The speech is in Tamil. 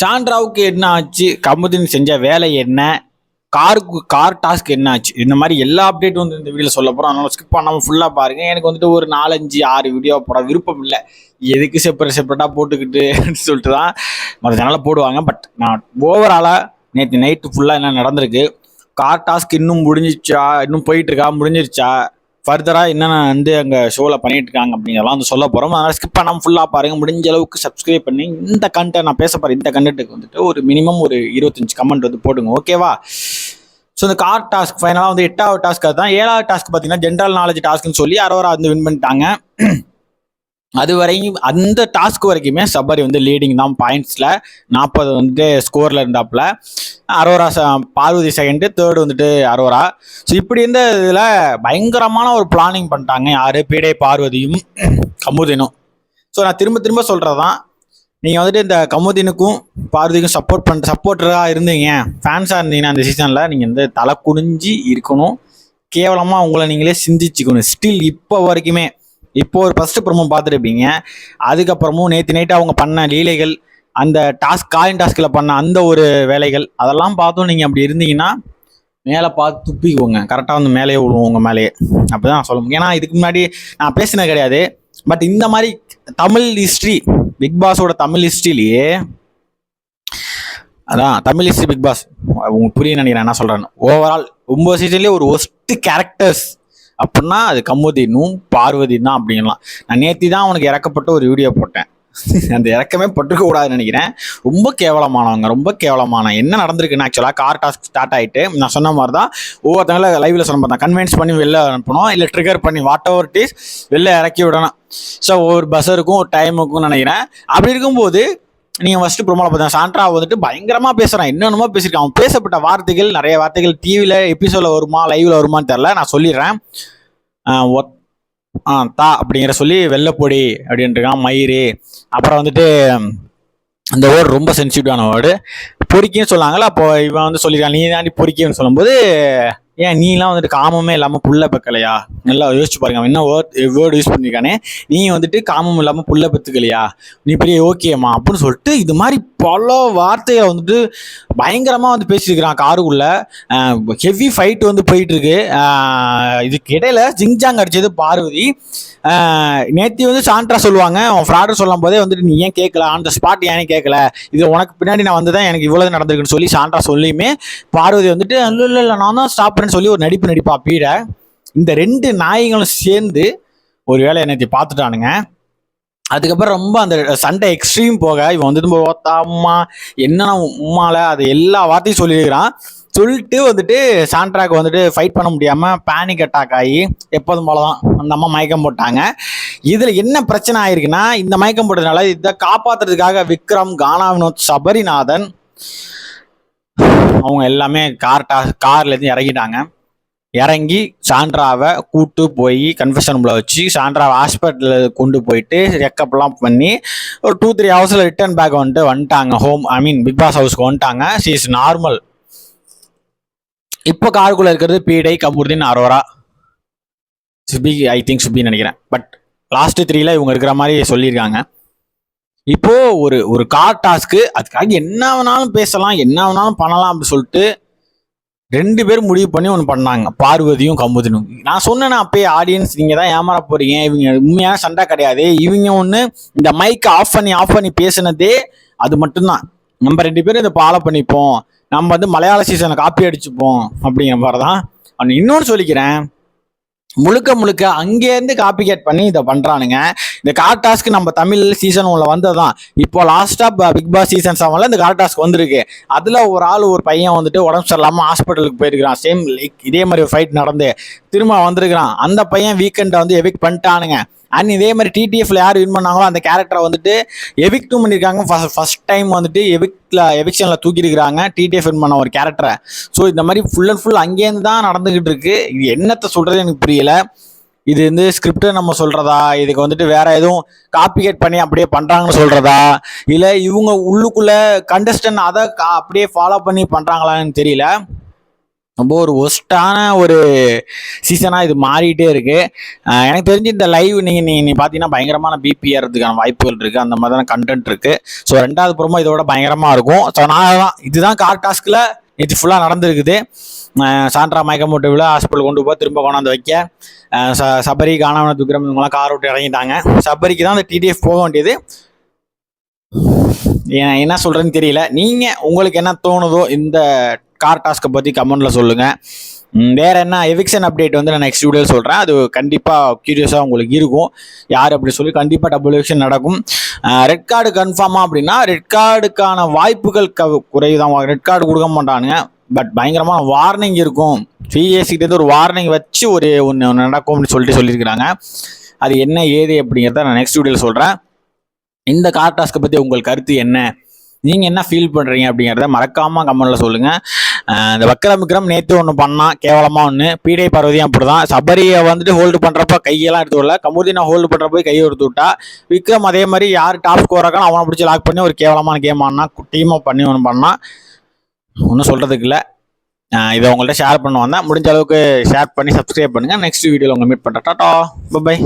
சாண்ட்ராவுக்கு என்ன ஆச்சு? கமுதின் செஞ்ச வேலை என்ன? காருக்கு கார் டாஸ்க் என்ன ஆச்சு? இந்த மாதிரி எல்லா அப்டேட்டும் வந்து இந்த வீடியோவில் சொல்ல போகிறோம் அதனால ஸ்கிப் பண்ணாமல் ஃபுல்லாக பாருங்க. எனக்கு வந்துட்டு ஒரு நாலஞ்சு ஆறு வீடியோ போட விருப்பம் இல்லை. எதுக்கு செப்பரேட் செப்பரேட்டாக போட்டுக்கிட்டு சொல்லிட்டு தான் மற்ற சேனலில் போடுவாங்க. பட் நான் ஓவராலாக நேற்று நைட்டு ஃபுல்லாக என்ன நடந்திருக்கு? கார் டாஸ்க் இன்னும் முடிஞ்சிச்சா? இன்னும் போயிட்டு இருக்கா? முடிஞ்சிருச்சா? ஃபர்தராக என்னென்ன வந்து அங்கே ஷோவில் பண்ணிட்டு இருக்காங்க அப்படிங்கிறலாம் வந்து சொல்ல போகிறோம் அதனால் ஸ்கிப் பண்ணாமல் ஃபுல்லாக பாருங்க. முடிஞ்ச அளவுக்கு சப்ஸ்கிரைப் பண்ணி இந்த கண்டென்ட் நான் பேச போகிற இந்த கண்டென்ட்டுக்கு வந்துட்டு ஒரு மினிமம் ஒரு இருபத்தஞ்சு கமெண்ட் வந்து போடுங்க. ஓகேவா ஸோ இந்த கார் டாஸ்க் ஃபைனலாக வந்து எட்டாவது டாஸ்க் தான் ஏழாவது டாஸ்க் பார்த்தீங்கன்னா ஜென்ரல் நாலேஜ் டாஸ்க்னு சொல்லி அரோரா வந்து வின் பண்ணிட்டாங்க. அது வரையும் அந்த டாஸ்க் வரைக்குமே சபரி வந்து லீடிங் தான். பாயிண்ட்ஸில் நாற்பது வந்துட்டு ஸ்கோரில் இருந்தாப்புல. அரோரா ச பார்வதி செகண்டு தேர்டு வந்துட்டு அரோரா. ஸோ இப்படி இருந்த இதில் பயங்கரமான ஒரு பிளானிங் பண்ணிட்டாங்க யார்? பீடே பார்வதியும் கமுதினும். ஸோ நான் திரும்ப திரும்ப சொல்கிறது தான் நீங்கள் வந்துட்டு இந்த கமுதினுக்கும் பார்வதிக்கும் சப்போர்ட் பண்ண சப்போர்ட்டராக இருந்தீங்க. ஃபேன்ஸாக இருந்தீங்கன்னா அந்த சீசனில் நீங்கள் வந்து தலை குனிஞ்சு இருக்கணும். கேவலமாக உங்களை நீங்களே சிந்திச்சுக்கணும். ஸ்டில் இப்போ வரைக்குமே இப்போ ஒரு ஃபஸ்ட்டு ப்ரமோ பார்த்துருப்பீங்க. அதுக்கப்புறமும் நேற்று நைட்டு அவங்க பண்ண லீலைகள் அந்த டாஸ்க் காயின் டாஸ்கில் பண்ண அந்த ஒரு வேலைகள் அதெல்லாம் பார்த்தும் நீங்கள் அப்படி இருந்தீங்கன்னா மேலே பார்த்து துப்பிக்குவோங்க. கரெக்டாக வந்து மேலேயே விழுவோம் உங்கள் மேலேயே. அப்படி தான் சொல்ல முடியும். ஏன்னா இதுக்கு முன்னாடி நான் பேசினது கிடையாது. பட் இந்த மாதிரி தமிழ் ஹிஸ்ட்ரி பிக் பாஸோட தமிழ் ஹிஸ்ட்ரிலேயே அதான் தமிழ் ஹிஸ்ட்ரி பிக் பாஸ் உங்களுக்கு புரிய நினைக்கிறேன் என்ன சொல்கிறேன்னு ஓவரால் ஒம்பது சீசன்லேயே ஒரு ஒஸ்ட்டு கேரக்டர்ஸ் அப்படின்னா அது கமுதினும் பார்வதி தான் அப்படிங்கலாம் நான் நேத்தி தான் அவனுக்கு இறக்கப்பட்ட ஒரு வீடியோ போட்டேன். அந்த இறக்கமே பட்டுக்க கூடாதுன்னு நினைக்கிறேன். ரொம்ப கேவலமானவங்க ரொம்ப கேவலமான. என்ன நடந்திருக்குன்னு ஆக்சுவலாக கார் டாஸ்க் ஸ்டார்ட் ஆகிட்டு நான் சொன்ன மாதிரி தான் ஒவ்வொருத்தங்கள லைவில் சொன்ன பார்த்தா கன்வின்ஸ் பண்ணி வெளில அனுப்பணும் இல்லை ட்ரிகர் பண்ணி வாட் ஓவர் இட் இஸ் வெளில இறக்கி விடணும். ஸோ ஒவ்வொரு பஸ்ஸருக்கும் ஒரு டைமுக்கும் நினைக்கிறேன். அப்படி இருக்கும்போது நீங்கள் ஃபஸ்ட்டு ப்ரோமோவில் பார்த்தா சாண்ட்ரா வந்துட்டு பயங்கரமாக பேசுகிறான் என்னென்னமோ பேசியிருக்கான். அவன் பேசப்பட்ட வார்த்தைகள் நிறைய வார்த்தைகள் டிவியில் எபிசோடில் வருமா லைவில் வருமான்னு தெரில நான் சொல்லிடுறேன். ஒத் தா அப்படிங்கிற சொல்லி வெள்ளைப்பொடி அப்படின்ட்டுருக்கான் மயிறு. அப்புறம் வந்துட்டு அந்த வேர்டு ரொம்ப சென்சிட்டிவான வேர்டு. பொறிக்கின்னு சொன்னாங்களா அப்போ இவன் வந்து சொல்லியிருக்கான் நீ தாண்டி பொறிக்கின்னு சொல்லும்போது ஏன் நீலாம் வந்துட்டு காமமே இல்லாமல் புல்ல பெக்கலையா? நல்லா யோசிச்சு பாருங்க என்ன வேர்ட் வேர்டு யூஸ் பண்ணியிருக்கானே நீ வந்துட்டு காமம் இல்லாமல் புல்ல பெத்துக்கலையா? நீ பெரிய ஓகேம்மா அப்படின்னு சொல்லிட்டு இது மாதிரி பல வார்த்தையை வந்துட்டு பயங்கரமாக வந்து பேசியிருக்கிறான் காருக்குள்ள. ஹெவி ஃபைட் வந்து போயிட்டுருக்கு. இதுக்கு இடையில ஜிங்ஜாங் அடிச்சது பார்வதி. நேத்தி வந்து சாண்ட்ரா சொல்லுவாங்க அவன் ஃப்ராடர் சொல்லும் போதே வந்துட்டு நீ ஏன் கேட்கல? ஆன் த ஸ்பாட் ஏன் கேட்கல? இது உனக்கு பின்னாடி நான் வந்து தான் எனக்கு இவ்வளவு நடந்திருக்குன்னு சொல்லி சாண்ட்ரா சொல்லியுமே பார்வதி வந்துட்டு இல்லை இல்லை நான் தான் ஸ்டாப் பண்ணேன்னு சொல்லி ஒரு நடிப்பு நடிப்பா பீட. இந்த ரெண்டு நாய்களும் சேர்ந்து ஒரு வேலையை என்னத்தை பார்த்துட்டானுங்க. அதுக்கப்புறம் ரொம்ப அந்த சண்டை எக்ஸ்ட்ரீம் போக இவன் வந்துட்டு ஓத்தாம்மா என்னன்னா உம்மால? அது எல்லா வார்த்தையும் சொல்லியிருக்கிறான். சொல்லிட்டு வந்துட்டு சாண்ட்ராக் வந்துட்டு ஃபைட் பண்ண முடியாம பேனிக் அட்டாக் ஆகி எப்போதும் போல தான் அந்த அம்மா மயக்கம் போட்டாங்க. இதுல என்ன பிரச்சனை ஆயிருக்குன்னா இந்த மயக்கம் போட்டதுனால இதை காப்பாத்துறதுக்காக விக்ரம் கானா வினோத் சபரிநாதன் அவங்க எல்லாமே கார் டா கார்லேருந்து இறங்கிட்டாங்க. இறங்கி சாண்ட்ராவை கூட்டு போய் கன்ஃபெஷன் ரூமில் வச்சு சாண்ட்ராவை ஹாஸ்பிட்டலில் கொண்டு போயிட்டு செக்கப்லாம் பண்ணி ஒரு டூ த்ரீ ஹவர்ஸில் ரிட்டர்ன் பேக் வந்துட்டு வந்துட்டாங்க. Home I mean big boss ஹவுஸ்க்கு வந்துட்டாங்க. சி இஸ் நார்மல் இப்போ காருக்குள்ளே இருக்கிறது பீடை கபூர்தீன் அரோரா சுபி ஐ திங்க் சுபின்னு நினைக்கிறேன். பட் லாஸ்ட் த்ரீல இவங்க இருக்கிற மாதிரி சொல்லியிருக்காங்க. இப்போ ஒரு ஒரு கார் டாஸ்க்கு அதுக்காக என்ன வேணாலும் பேசலாம் என்ன வேணாலும் பண்ணலாம் அப்படின்னு சொல்லிட்டு ரெண்டு பேரும் முடிவு பண்ணி ஒன்று பண்ணாங்க. பார்வதியும் கமுதனும். நான் சொன்னேன்னா அப்பயே ஆடியன்ஸ் நீங்கள் தான் ஏமாற போறீங்க. இவங்க உண்மையான சண்டை கிடையாது. இவங்க ஒன்று இந்த மைக்கை ஆஃப் பண்ணி ஆஃப் பண்ணி பேசுனதே அது மட்டும்தான். நம்ம ரெண்டு பேரும் இதை ஃபாலோ பண்ணிப்போம். நம்ம வந்து மலையாள சீசனை காப்பி அடிச்சுப்போம் அப்படிங்கிற மாதிரி தான் இன்னொன்று சொல்லிக்கிறேன். முழுக்க முழுக்க அங்கேருந்து காப்பி கேட் பண்ணி இதை பண்றானுங்க. இந்த கார் டாஸ்க் நம்ம தமிழ் சீசன் ஒன்ல வந்ததுதான். இப்போ லாஸ்டா பிக் பாஸ் சீசன் செவன்ல இந்த கார் டாஸ்க் வந்திருக்கு. அதுல ஒரு ஆள் ஒரு பையன் வந்துட்டு உடம்பு சரியில்லாம ஹாஸ்பிட்டலுக்கு போயிருக்கிறான். சேம் இதே மாதிரி ஒரு ஃபைட் நடந்து திரும்ப வந்திருக்கிறான். அந்த பையன் வீக்கெண்டை வந்து எவிக் பண்ணிட்டானுங்க. அண்ட் இதே மாதிரி டிடிஎஃப்ல யார் வின் பண்ணாங்களோ அந்த கேரக்டரை வந்துட்டு எவிக்டும் பண்ணியிருக்காங்க ஃபர்ஸ்ட் டைம் வந்துட்டு எவிக்ல எவிக்ஷனில் தூக்கியிருக்கிறாங்க. டிடிஎஃப் வின் பண்ண ஒரு கேரக்டரை ஸோ இந்த மாதிரி ஃபுல் அண்ட் ஃபுல் அங்கேருந்து தான் நடந்துகிட்டு இருக்கு. இது என்னத்தை சொல்றது எனக்கு புரியல. இது வந்து ஸ்கிரிப்ட் நம்ம சொல்றதா? இதுக்கு வந்துட்டு வேற எதுவும் காப்பிகேட் பண்ணி அப்படியே பண்றாங்கன்னு சொல்றதா? இல்ல இவங்க உள்ளுக்குள்ள கண்டஸ்டன்ட் அதை கா- அப்படியே ஃபாலோ பண்ணி பண்றாங்களான்னு தெரியல. ரொம்ப ஒரு ஒஸ்ட்டான ஒரு சீசனாக இது மாறிட்டே இருக்கு. எனக்கு தெரிஞ்சு இந்த லைவ் நீங்கள் நீ நீ பார்த்தீங்கன்னா பயங்கரமான பிபி ஏறதுக்கான வாய்ப்புகள் இருக்குது அந்த மாதிரியான கண்டென்ட் இருக்குது ஸோ ரெண்டாவது புறமும் இதோட பயங்கரமாக இருக்கும். ஸோ நான் தான் இதுதான் கார் டாஸ்கில் இது ஃபுல்லாக நடந்திருக்குது. சாண்ட்ரா மயக்கம் விழா ஹாஸ்பிட்டல் கொண்டு போய் திரும்ப கொண்டாந்து வைக்க. ச சபரி காணாம விக்ரம் இவங்களாம் கார் விட்டு இறங்கிட்டாங்க. சபரிக்கு தான் அந்த டிடிஎஃப் போக வேண்டியது. என்ன சொல்கிறேன்னு தெரியல. நீங்கள் உங்களுக்கு என்ன தோணுதோ இந்த கார் டாஸ்க்கை பற்றி கமெண்ட்டில் சொல்லுங்கள் வேறு வேற என்ன? எவிக்ஷன் அப்டேட் வந்து நான் நெக்ஸ்ட் வீடியோ சொல்கிறேன் அது கண்டிப்பாக க்யூரியஸாக உங்களுக்கு இருக்கும். யார் அப்படி சொல்லி கண்டிப்பாக டபுள் எவிக்ஷன் நடக்கும். ரெட் கார்டு கன்ஃபார்மாக அப்படின்னா ரெட் கார்டுக்கான வாய்ப்புகள் க குறைவு தான் ரெட் கார்டு கொடுக்க மாட்டானுங்க. பட் பயங்கரமான வார்னிங் இருக்கும். சிஎஸ்கிட்டேருந்து ஒரு வார்னிங் வச்சு ஒரு ஒன்று நடக்கும் அப்படின்னு சொல்லிட்டு சொல்லியிருக்கிறாங்க. அது என்ன ஏது அப்படிங்கிறத நான் நெக்ஸ்ட் வீடியோவில் சொல்கிறேன் இந்த கார் டாஸ்க்கை பற்றி உங்கள் கருத்து என்ன? நீங்கள் என்ன ஃபீல் பண்ணுறீங்க அப்படிங்கிறத மறக்காமல் கமெண்ட்டில் சொல்லுங்கள் இந்த வக்ரம் விக்ரம் நேற்று ஒன்று பண்ணான் கேவலமாக ஒன்று பீடை பார்வதியும் அப்படி தான் சபரியை வந்துட்டு ஹோல்டு பண்ணுறப்ப கையெல்லாம் எடுத்து விடல கமுதினை ஹோல்டு பண்ணுறப்ப கையை எடுத்து விட்டா. விக்ரம் அதே மாதிரி யார் டாப் ஸ்கோர் அவனை பிடிச்சி லாக் பண்ணி ஒரு கேவலமான கேம் ஆனால் டீமாக பண்ணி ஒன்று பண்ணான் ஒன்றும் சொல்கிறதுக்கு இல்லை. இதை உங்கள்கிட்ட ஷேர் பண்ண வந்தேன். முடிஞ்ச அளவுக்கு ஷேர் பண்ணி சப்ஸ்கிரைப் பண்ணுங்கள் நெக்ஸ்ட் வீடியோவில் உங்களை மீட் பண்ணுறேன் டாட்டா பை